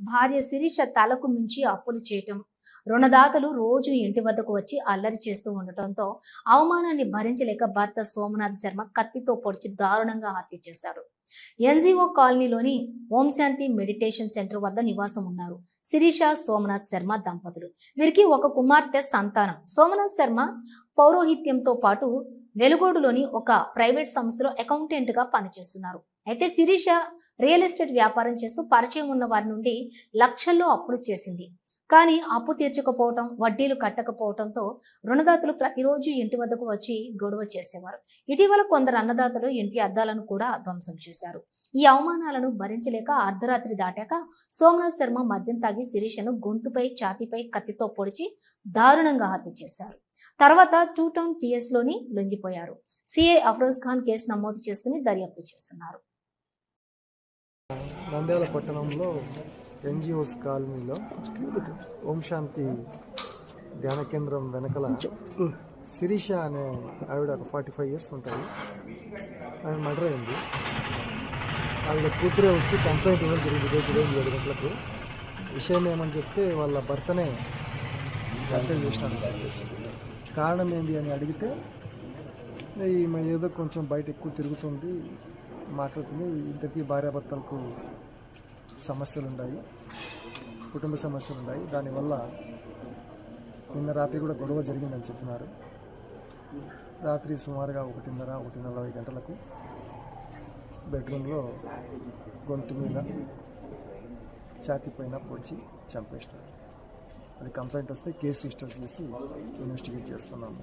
భార్య శిరీష తలకు మించి అప్పులు చేయటం. రుణదాతలు రోజు ఇంటి వద్దకు వచ్చి అల్లరి చేస్తూ ఉండటంతో అవమానాన్ని భరించలేక భర్త సోమనాథ్ శర్మ కత్తితో పొడిచి దారుణంగా హత్య చేశారు. ఎన్జిఓ కాలనీలోని ఓం శాంతి మెడిటేషన్ సెంటర్ వద్ద నివాసం ఉన్నారు శిరీష సోమనాథ్ శర్మ దంపతులు. వీరికి ఒక కుమార్తె సంతానం. సోమనాథ్ శర్మ పౌరోహిత్యంతో పాటు వెలుగోడులోని ఒక ప్రైవేట్ సంస్థలో అకౌంటెంట్గా పనిచేస్తున్నారు. అయితే శిరీష రియల్ ఎస్టేట్ వ్యాపారం చేస్తూ పరిచయం ఉన్న వారి నుండి లక్షల్లో అప్పులు చేసింది. కానీ అప్పు తీర్చకపోవటం వడ్డీలు కట్టకపోవటంతో రుణదాతలు ప్రతిరోజు ఇంటి వద్దకు వచ్చి గొడవ చేసేవారు. ఇటీవల కొందరు అన్నదాతలు ఇంటి అద్దాలను కూడా ధ్వంసం చేశారు. ఈ అవమానాలను భరించలేక అర్ధరాత్రి దాటాక సోమనాథ్ శర్మ మద్యం తాగి శిరీషను గొంతుపై ఛాతీపై కత్తితో పొడిచి దారుణంగా హత్య చేశారు. తర్వాత టూ టౌన్ పిఎస్లోని లొంగిపోయారు. సిఐ అఫ్రోజ్ ఖాన్ కేసు నమోదు చేసుకుని దర్యాప్తు చేస్తున్నారు. నంద్యాల పట్టణంలో ఎన్జిఓస్ కాలనీలో ఓం శాంతి ధ్యాన కేంద్రం వెనకల శిరీష అనే ఆవిడ ఒక ఫార్టీ ఫైవ్ ఇయర్స్ ఉంటుంది ఆమె మర్డర్ అయింది. ఆవిడ కూతురే వచ్చి కంప్లైంట్ ఇవ్వడం జరిగింది రోజు ఉదయం ఏడు గంటలకు. విషయం ఏమని చెప్తే వాళ్ళ భర్తనే కంప్లైంట్ చేసినాడు. కారణం ఏంటి అని అడిగితే ఈమె ఏదో కొంచెం బయట ఎక్కువ తిరుగుతుంది. మాట్లాడుతుంది. ఇద్దరికి భార్యాభర్తలకు సమస్యలు ఉన్నాయి కుటుంబ సమస్యలు ఉన్నాయి దానివల్ల నిన్న రాత్రి కూడా గొడవ జరిగిందని చెప్తున్నారు రాత్రి సుమారుగా ఒకటిన్నర ఒకటి నలభై గంటలకు బెడ్రూమ్లో గొంతు మీద ఛాతి పైన పొడిచి చంపేసినారు. అది కంప్లైంట్ వస్తే కేసు రిజిస్టర్ చేసి ఇన్వెస్టిగేట్ చేస్తున్నాము.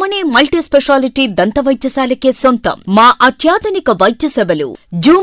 రమణి మల్టీ స్పెషాలిటీ దంత వైద్యశాలకే సొంతం. మా అత్యాధునిక వైద్య సేవలు జూమ్